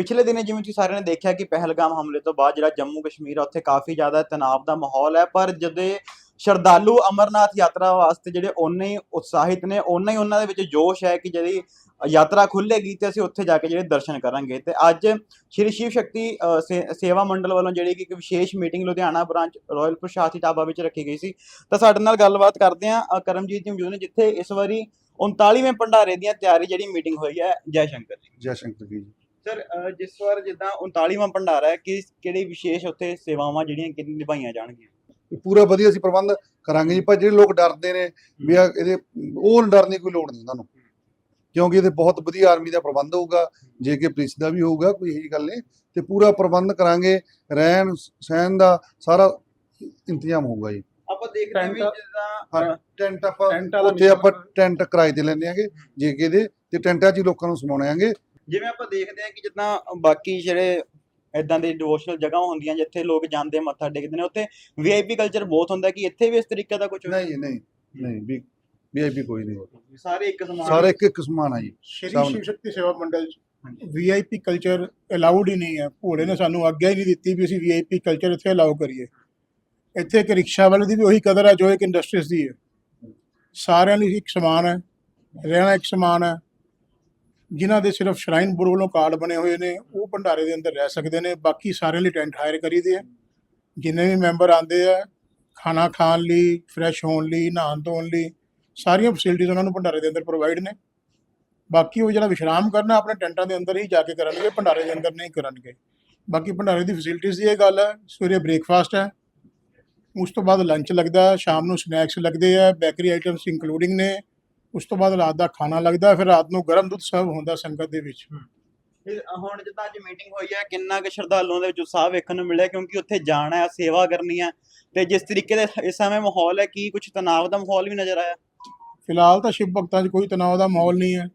ਪਿਛਲੇ ਦਿਨੇ ਜਿਵੇਂ ਤੁਸੀਂ ਸਾਰਿਆਂ ਨੇ ਦੇਖਿਆ ਕਿ ਪਹਿਲਗਾਮ ਹਮਲੇ ਤੋਂ ਬਾਅਦ ਜਿਹੜਾ ਜੰਮੂ ਕਸ਼ਮੀਰ ਆ, ਉੱਥੇ ਕਾਫੀ ਜ਼ਿਆਦਾ ਤਣਾਅ ਦਾ ਮਾਹੌਲ ਹੈ, ਪਰ ਜਦੇ ਸ਼ਰਧਾਲੂ ਅਮਰਨਾਥ ਯਾਤਰਾ ਵਾਸਤੇ ਜਿਹੜੇ ਓਨੇ ਹੀ ਉਤਸ਼ਾਹਿਤ ਨੇ, ਓਨਾ ਹੀ ਉਹਨਾਂ ਦੇ ਵਿੱਚ ਜੋਸ਼ ਹੈ ਕਿ ਜਿਹੜੀ ਯਾਤਰਾ ਖੁੱਲੇਗੀ ਤੇ ਅਸੀਂ ਉੱਥੇ ਜਾ ਕੇ ਜਿਹੜੇ ਦਰਸ਼ਨ ਕਰਾਂਗੇ। ਤੇ ਅੱਜ ਸ਼੍ਰੀ ਸ਼ਿਵ ਸ਼ਕਤੀ ਸੇ- ਸੇਵਾ ਮੰਡਲ ਵੱਲੋਂ ਜਿਹੜੀ ਕਿ ਇੱਕ ਵਿਸ਼ੇਸ਼ ਮੀਟਿੰਗ ਲੁਧਿਆਣਾ ਬ੍ਰਾਂਚ ਰਾਇਲ ਪ੍ਰਸ਼ਾਸੀ ਢਾਬਾ ਵਿੱਚ ਰੱਖੀ ਗਈ ਸੀ। ਤਾਂ ਸਾਡੇ ਨਾਲ ਗੱਲਬਾਤ ਕਰਦੇ ਹਾਂ ਕਰਮਜੀਤ ਜੀ ਮੌਜੂਦ ਨੇ, ਜਿੱਥੇ ਇਸ ਵਾਰੀ 39ਵੇਂ ਭੰਡਾਰੇ ਦੀਆਂ ਤਿਆਰੀ ਜਿਹੜੀ ਮੀਟਿੰਗ ਹੋਈ ਹੈ। ਜੈ ਸ਼ੰਕਰ ਜੀ। ਜੈ ਸ਼ੰਕਰ ਜੀ। ਸਰ ਜਿਸ ਵਾਰ ਜਿੱਦਾਂ 39ਵਾਂ ਭੰਡਾਰਾ ਹੈ ਕਿ ਕਿਹੜੀ ਵਿਸ਼ੇਸ਼ ਉੱਥੇ ਸੇਵਾਵਾਂ ਜਿਹੜੀਆਂ ਕਿ ਨਿਭਾਈਆਂ ਜਾਣਗੀਆਂ? ਪੂਰਾ ਵਧੀਆ ਅਸੀਂ ਪ੍ਰਬੰਧ ਕਰਾਂਗੇ ਜੀ ਪਰ ਜਿਹੜੇ ਲੋਕ ਡਰਦੇ ਨੇ ਵੀ ਆ ਇਹਦੇ ਉਹ ਡਰਨ ਦੀ ਕੋਈ ਲੋੜ ਨਹੀਂ ਉਹਨਾਂ ਨੂੰ ਕਿਉਂਕਿ ਇਹਦੇ ਬਹੁਤ ਵਧੀਆ ਆਰਮੀ ਦਾ ਪ੍ਰਬੰਧ ਹੋਊਗਾ ਜੇ ਕਿ ਪੁਲਿਸ ਦਾ ਵੀ ਹੋਊਗਾ ਕੋਈ ਇਹੀ ਗੱਲ ਨਹੀਂ। ਤੇ ਪੂਰਾ ਪ੍ਰਬੰਧ ਕਰਾਂਗੇ ਰਹਿਣ ਸਹਿਣ ਦਾ ਸਾਰਾ ਇੰਤਜ਼ਾਮ ਹੋਊਗਾ ਜੀ। ਆਪਾਂ ਦੇਖ ਰਹੇ ਹਾਂ ਵੀ ਜਿੱਦਾਂ ਟੈਂਟ ਆਪਾਂ ਉੱਥੇ ਆਪਾਂ ਟੈਂਟ ਕਿਰਾਏ ਤੇ ਲੈਣੇ ਆਂਗੇ ਜੇ ਕਿ ਇਹਦੇ ਤੇ ਟੈਂਟਾਂ 'ਚ ਹੀ ਲੋਕਾਂ ਨੂੰ ਸਮਾਉਣੇ ਆਂਗੇ। ਜਿਵੇਂ ਆਪਾਂ ਦੇਖਦੇ ਹਾਂ ਕਿ ਜਿੱਦਾਂ ਬਾਕੀ ਜਿਹੜੇ ਇਦਾਂ ਦੇ ਡਿਵੋਸ਼ਨਲ ਜਗ੍ਹਾ ਹੁੰਦੀਆਂ ਜਿੱਥੇ ਲੋਕ ਜਾਂਦੇ ਮੱਥਾ ਟੇਕਦੇ ਨੇ ਉੱਥੇ ਵੀਆਈਪੀ ਕਲਚਰ ਬਹੁਤ ਹੁੰਦਾ ਕਿ ਇੱਥੇ ਵੀ ਇਸ ਤਰੀਕੇ ਦਾ ਕੁਝ ਨਹੀਂ ਨਹੀਂ ਨਹੀਂ ਵੀ ਵੀਆਈਪੀ ਕੋਈ ਨਹੀਂ। ਸਾਰੇ ਇੱਕ ਸਮਾਨ ਸਾਰੇ ਇੱਕ ਇੱਕ ਸਮਾਨ ਆ ਜੀ। ਸ਼੍ਰੀ। ਸ਼ਿਵ ਸ਼ਕਤੀ ਸੇਵਾ ਮੰਡਲ ਹਾਂਜੀ। ਵੀਆਈਪੀ ਕਲਚਰ ਅਲਾਉਡ ਹੀ ਨਹੀਂ ਹੈ। ਭੋਲੇ ਨੇ ਸਾਨੂੰ ਆਗਿਆ ਹੀ ਨਹੀਂ ਦਿੱਤੀ ਵੀ ਅਸੀਂ ਵੀਆਈਪੀ ਕਲਚਰ ਇੱਥੇ ਅਲਾਉ ਕਰੀਏ। ਇੱਥੇ ਇੱਕ ਰਿਕਸ਼ਾ ਵਾਲੇ ਦੀ ਵੀ ਉਹੀ ਕਦਰ ਹੈ ਜੋ ਇੱਕ ਇੰਡਸਟਰੀਜ਼ ਦੀ ਹੈ। ਸਾਰਿਆਂ ਲਈ ਇੱਕ ਸਮਾਨ ਹੈ ਰਹਿਣਾ ਇੱਕ ਸਮਾਨ ਹੈ। ਜਿਨ੍ਹਾਂ ਦੇ ਸਿਰਫ ਸ਼ਰਾਈਨ ਬੋਰਡ ਵੱਲੋਂ ਕਾਰਡ ਬਣੇ ਹੋਏ ਨੇ, ਉਹ ਭੰਡਾਰੇ ਦੇ ਅੰਦਰ ਰਹਿ ਸਕਦੇ ਨੇ। ਬਾਕੀ ਸਾਰਿਆਂ ਲਈ ਟੈਂਟ ਹਾਇਰ ਕਰੀਦੇ ਆ। ਜਿੰਨੇ ਵੀ ਮੈਂਬਰ ਆਉਂਦੇ ਆ, ਖਾਣਾ ਖਾਣ ਲਈ ਫਰੈਸ਼ ਹੋਣ ਲਈ, ਨਹਾਉਣ ਧੋਣ ਲਈ, ਸਾਰੀਆਂ ਫੈਸਿਲਿਟੀਆਂ ਉਹਨਾਂ ਨੂੰ ਭੰਡਾਰੇ ਦੇ ਅੰਦਰ ਪ੍ਰੋਵਾਈਡ ਨੇ। ਬਾਕੀ ਉਹ ਜਿਹੜਾ ਵਿਸ਼ਰਾਮ ਕਰਨਾ ਆਪਣੇ ਟੈਂਟਾਂ ਦੇ ਅੰਦਰ ਹੀ ਜਾ ਕੇ ਕਰਨਗੇ, ਭੰਡਾਰੇ ਦੇ ਅੰਦਰ ਨਹੀਂ ਕਰਨਗੇ। ਬਾਕੀ ਭੰਡਾਰੇ ਦੀ ਫੈਸਿਲਿਟੀਜ਼ ਦੀ ਇਹ ਗੱਲ ਹੈ ਸਵੇਰੇ ਬ੍ਰੇਕਫਾਸਟ ਹੈ ਉਸ ਤੋਂ ਬਾਅਦ ਲੰਚ ਲੱਗਦਾ, ਸ਼ਾਮ ਨੂੰ ਸਨੈਕਸ ਲੱਗਦੇ ਆ ਬੇਕਰੀ ਆਈਟਮਸ ਇੰਕਲੂਡਿੰਗ ਨੇ। ਉਸ ਤੋਂ ਬਾਅਦ ਰਾਤ ਦਾ ਖਾਣਾ ਲੱਗਦਾ ਫਿਰ ਰਾਤ ਨੂੰ ਗਰਮ ਦੁੱਧ ਸਰਵ ਹੁੰਦਾ ਸੰਗਤ ਦੇ ਵਿੱਚ। ਇਹ ਹੁਣ ਜਿੱਦਾਂ ਅੱਜ ਮੀਟਿੰਗ ਹੋਈ ਹੈ ਕਿੰਨਾ ਕੁ ਸ਼ਰਧਾਲੂਆਂ ਦੇ ਵਿੱਚ ਉਤਸ਼ਾਹ ਵੇਖਣ ਨੂੰ ਮਿਲਿਆ ਕਿਉਂਕਿ ਉੱਥੇ ਜਾਣਾ ਹੈ ਸੇਵਾ ਕਰਨੀ ਹੈ। ਤੇ ਜਿਸ ਤਰੀਕੇ ਦੇ ਇਸ ਸਮੇਂ ਮਾਹੌਲ ਹੈ ਕੀ ਕੁਝ ਤਣਾਅ ਦਾ ਮਾਹੌਲ ਵੀ ਨਜ਼ਰ ਆਇਆ? ਫਿਲਹਾਲ ਤਾਂ ਸ਼ਿਵ ਭਗਤਾਂ 'ਚ ਕੋਈ ਤਣਾਅ ਦਾ ਮਾਹੌਲ ਨਹੀਂ ਹੈ।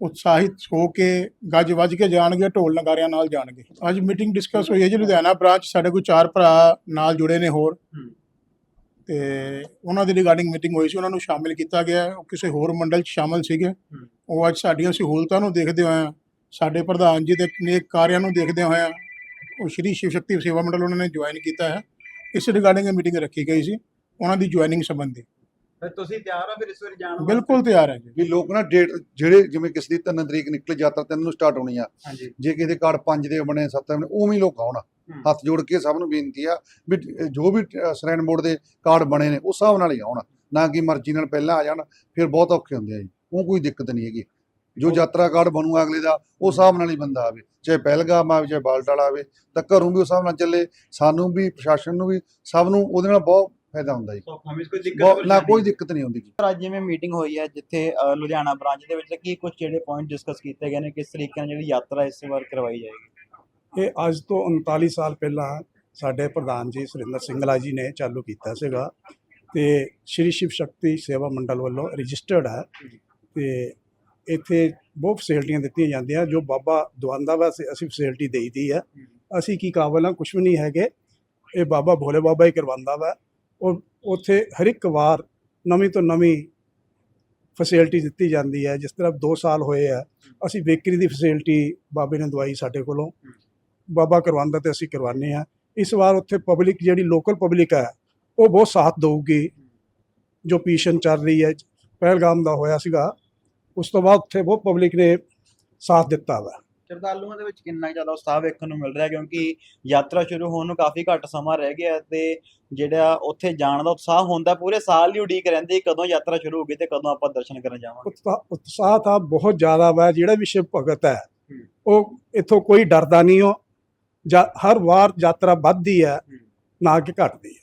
ਉਤਸ਼ਾਹਿਤ ਹੋ ਕੇ ਗੱਜ ਵੱਜ ਕੇ ਜਾਣਗੇ ਢੋਲ ਨਗਾਰਿਆਂ ਨਾਲ ਜਾਣਗੇ। ਅੱਜ ਮੀਟਿੰਗ ਡਿਸਕਸ ਹੋਈ ਹੈ ਜੀ ਲੁਧਿਆਣਾ ਬ੍ਰਾਂਚ ਸਾਡੇ ਕੋਲ ਚਾਰ ਭਰਾ ਨਾਲ ਜੁੜੇ ਨੇ ਹੋਰ। ਤੇ ਉਹਨਾਂ ਦੀ ਰਿਗਾਰਡਿੰਗ ਮੀਟਿੰਗ ਹੋਈ ਸੀ ਉਹਨਾਂ ਨੂੰ ਸ਼ਾਮਿਲ ਕੀਤਾ ਗਿਆ। ਉਹ ਕਿਸੇ ਹੋਰ ਮੰਡਲ 'ਚ ਸ਼ਾਮਿਲ ਸੀਗੇ। ਉਹ ਅੱਜ ਸਾਡੀਆਂ ਸਹੂਲਤਾਂ ਨੂੰ ਦੇਖਦੇ ਹੋਏ ਸਾਡੇ ਪ੍ਰਧਾਨ ਜੀ ਦੇ ਨੇਕ ਕਾਰਿਆਂ ਨੂੰ ਦੇਖਦੇ ਹੋਏ ਉਹ ਸ਼੍ਰੀ ਸ਼ਿਵ ਸ਼ਕਤੀ ਸੇਵਾ ਮੰਡਲ ਉਹਨਾਂ ਨੇ ਜੁਆਇਨ ਕੀਤਾ ਹੈ। ਇਸ ਰਿਗਾਰਡਿੰਗ ਮੀਟਿੰਗ ਰੱਖੀ ਗਈ ਸੀ ਉਹਨਾਂ ਦੀ ਜੁਆਇਨਿੰਗ ਸੰਬੰਧੀ। ਫਿਰ ਤੁਸੀਂ ਤਿਆਰ ਹੋ ਫਿਰ ਇਸ ਵਾਰੀ ਜਾਣ ਬਿਲਕੁਲ ਤਿਆਰ ਹੈ ਜੀ। ਵੀ ਲੋਕ ਨਾ ਡੇਟ ਜਿਹੜੇ ਜਿਵੇਂ ਕਿਸੇ ਦੀ 3 ਤਰੀਕ ਨਿਕਲੇ ਯਾਤਰਾ 3 ਨੂੰ ਸਟਾਰਟ ਹੋਣੀ ਆ। ਜੇ ਕਿਸੇ ਦੇ ਕਾਰਡ 5 ਦੇ ਬਣੇ 7 ਦੇ ਬਣੇ ਉਵੇਂ ਹੀ ਲੋਕ ਆਉਣ। ਹੱਥ ਜੋੜ ਕੇ ਸਭ ਨੂੰ ਬੇਨਤੀ ਆ ਵੀ ਜੋ ਵੀ ਸਰੈਨ ਬੋਰਡ ਦੇ ਕਾਰਡ ਬਣੇ ਨੇ ਉਸ ਹਿਸਾਬ ਨਾਲ ਹੀ ਆਉਣ। ਨਾ ਕਿ ਮਰਜ਼ੀ ਨਾਲ ਪਹਿਲਾਂ ਆ ਜਾਣ ਫਿਰ ਬਹੁਤ ਔਖੇ ਹੁੰਦੇ ਆ ਜੀ। ਉਹ ਕੋਈ ਦਿੱਕਤ ਨਹੀਂ ਹੈਗੀ। ਜੋ ਯਾਤਰਾ ਕਾਰਡ ਬਣੂਗਾ ਅਗਲੇ ਦਾ ਉਸ ਹਿਸਾਬ ਨਾਲ ਹੀ ਬੰਦਾ ਆਵੇ। ਚਾਹੇ ਪਹਿਲਗਾਮ ਆਵੇ ਚਾਹੇ ਬਾਲਟਾਲਾ ਆਵੇ ਤਾਂ ਘਰੋਂ ਵੀ ਉਸ ਹਿਸਾਬ ਨਾਲ ਚੱਲੇ। ਸਾਨੂੰ ਵੀ ਪ੍ਰਸ਼ਾਸਨ ਨੂੰ ਵੀ ਸਭ ਨੂੰ ਉਹਦੇ ਨਾਲ ਬਹੁਤ ਫਾਇਦਾ ਹੁੰਦਾ ਜੀ। ਨਾ ਕੋਈ ਦਿੱਕਤ ਨਹੀਂ ਹੁੰਦੀ ਜੀ। ਅੱਜ ਜਿਵੇਂ ਮੀਟਿੰਗ ਹੋਈ ਹੈ ਜਿੱਥੇ ਲੁਧਿਆਣਾ ਬ੍ਰਾਂਚ ਦੇ ਵਿੱਚ ਕੀ ਕੁਝ ਜਿਹੜੇ ਪੁਆਇੰਟ ਡਿਸਕਸ ਕੀਤੇ ਗਏ ਨੇ ਕਿਸ ਤਰੀਕੇ ਨਾਲ ਜਿਹੜੀ ਯਾਤਰਾ ਇਸ ਵਾਰ ਕਰਵਾਈ ਜਾਏਗੀ? ਇਹ ਅੱਜ ਤੋਂ 39 ਸਾਲ ਪਹਿਲਾਂ ਸਾਡੇ ਪ੍ਰਧਾਨ ਜੀ ਸੁਰਿੰਦਰ ਸਿੰਘਲਾ ਜੀ ਨੇ ਚਾਲੂ ਕੀਤਾ ਸੀਗਾ ਤੇ ਸ਼੍ਰੀ ਸ਼ਿਵ ਸ਼ਕਤੀ ਸੇਵਾ ਮੰਡਲ ਵੱਲੋਂ ਰਜਿਸਟਰਡ ਹੈ ਤੇ ਇੱਥੇ ਬਹੁਤ ਫੈਸਿਲਿਟੀਆਂ ਦਿੱਤੀਆਂ ਜਾਂਦੀਆਂ, ਜੋ ਬਾਬਾ ਦਵਾਂਦਾ ਵਾ ਅਸੀਂ ਅਸੀਂ ਫੈਸਿਲਿਟੀ ਦੇਈਦੀ ਹੈ। ਅਸੀਂ ਕੀ ਕਾਬਲ ਹਾਂ? ਕੁਝ ਵੀ ਨਹੀਂ ਹੈਗੇ। ਇਹ ਬਾਬਾ ਭੋਲੇ ਬਾਬਾ ਹੀ ਕਰਵਾਉਂਦਾ ਵਾ। ਉਹ ਉੱਥੇ ਹਰ ਇੱਕ ਵਾਰ ਨਵੀਂ ਤੋਂ ਨਵੀਂ ਫੈਸਿਲਿਟੀ ਦਿੱਤੀ ਜਾਂਦੀ ਹੈ। ਜਿਸ ਤਰ੍ਹਾਂ 2 ਸਾਲ ਹੋਏ ਆ, ਅਸੀਂ ਬੇਕਰੀ ਦੀ ਫੈਸਿਲਿਟੀ ਬਾਬੇ ਨੇ ਦਵਾਈ ਸਾਡੇ ਕੋਲੋਂ। ਬਾਬਾ ਕਰਵਾਉਂਦਾ ਤੇ ਅਸੀਂ ਕਰਵਾਉਂਦੇ ਆ ਇਸ ਵਾਰ ਉੱਥੇ ਪਬਲਿਕ ਜਿਹੜੀ ਲੋਕਲ ਪਬਲਿਕ ਹੈ ਉਹ ਬਹੁਤ ਸਾਥ ਦਊਗੀ। ਜੋ ਪੀਸ਼ਨ ਚੱਲ ਰਹੀ ਹੈ ਪਹਿਲਗਾਮ ਦਾ ਹੋਇਆ ਸੀਗਾ ਉਸ ਤੋਂ ਬਾਅਦ ਉੱਥੇ ਬਹੁਤ ਪਬਲਿਕ ਨੇ ਸਾਥ ਦਿੱਤਾ ਵਾ। ਸ਼ਰਧਾਲੂਆਂ ਦੇ ਵਿੱਚ ਕਿੰਨਾ ਜ਼ਿਆਦਾ ਉਤਸ਼ਾਹ ਵੇਖਣ ਨੂੰ ਮਿਲ ਰਿਹਾ ਕਿਉਂਕਿ ਯਾਤਰਾ ਸ਼ੁਰੂ ਹੋਣ ਨੂੰ ਕਾਫੀ ਘੱਟ ਸਮਾਂ ਰਹਿ ਗਿਆ ਤੇ ਜਿਹੜਾ ਉੱਥੇ ਜਾਣ ਦਾ ਉਤਸ਼ਾਹ ਹੁੰਦਾ ਪੂਰੇ ਸਾਲ ਹੀ ਉਡੀਕ ਰਹਿੰਦੇ ਕਦੋਂ ਯਾਤਰਾ ਸ਼ੁਰੂ ਹੋਗੀ ਤੇ ਕਦੋਂ ਆਪਾਂ ਦਰਸ਼ਨ ਕਰਨ ਜਾਵਾਂਗੇ। ਉਤਸ਼ਾਹ ਤਾਂ ਬਹੁਤ ਜ਼ਿਆਦਾ ਵਾ ਜਿਹੜਾ ਵੀ ਸ਼ਿਵ ਭਗਤ ਹੂੰ। ਉਹ ਇੱਥੋਂ ਕੋਈ ਡਰਦਾ ਨਹੀਂ ਉਹ ਜਾ- ਹਰ ਵਾਰ ਯਾਤਰਾ ਵੱਧਦੀ ਹੈ ਨਾ ਕਿ ਘਟਦੀ ਹੈ।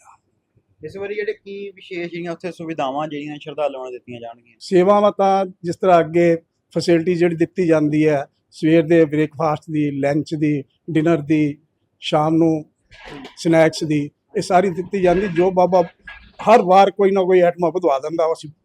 ਇਸ ਵਾਰੀ ਜਿਹੜੇ ਕੀ ਵਿਸ਼ੇਸ਼ ਜਿਹੜੀਆਂ ਉੱਥੇ ਸੁਵਿਧਾਵਾਂ ਜਿਹੜੀਆਂ ਸ਼ਰਧਾਲੂਆਂ ਨੂੰ ਦਿੱਤੀਆਂ ਜਾਣਗੀਆਂ? ਸੇਵਾਵਾਂ ਤਾਂ ਜਿਸ ਤਰ੍ਹਾਂ ਅੱਗੇ ਫੈਸਿਲਿਟੀ ਜਿਹੜੀ ਦਿੱਤੀ ਜਾਂਦੀ ਹੈ ਸਵੇਰ ਦੇ ਬ੍ਰੇਕਫਾਸਟ ਦੀ ਲੰਚ ਦੀ ਡਿਨਰ ਦੀ ਸ਼ਾਮ ਨੂੰ ਸਨੈਕਸ ਦੀ ਇਹ ਸਾਰੀ ਦਿੱਤੀ ਜਾਂਦੀ ਜੋ ਬਾਬਾ ਹਰ ਵਾਰ ਕੋਈ ਨਾ ਕੋਈ ਆਈਟਮ ਵਧਵਾ ਦਿੰਦਾ ਅਸੀਂ